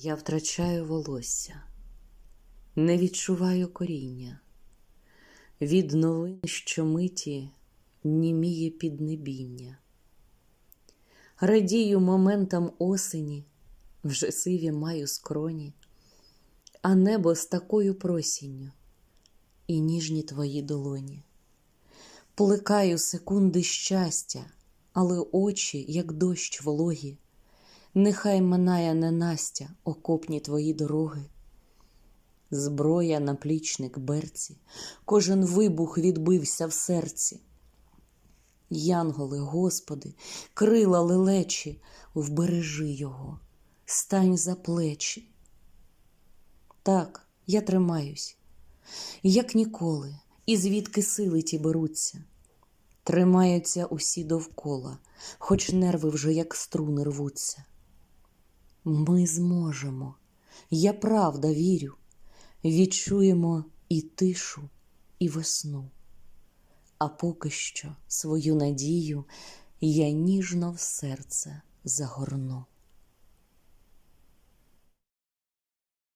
Я втрачаю волосся, не відчуваю коріння, від новин щомиті німіє піднебіння. Радію моментам осені, вже сиві маю скроні, а небо з такою просінню і ніжні твої долоні. Плекаю секунди щастя, але очі, як дощ вологі, нехай минає ненастя окопні твої дороги. Зброя, наплічник, берці, кожен вибух відбився в серці. Янголи, Господи, крила лелечі, вбережи його, стань за плечі. Так, я тримаюсь, як ніколи, і звідки сили ті беруться. Тримаються усі довкола, хоч нерви вже як струни рвуться. Ми зможемо, я правда вірю, відчуємо і тишу, і весну. А поки що свою надію я ніжно в серце загорну.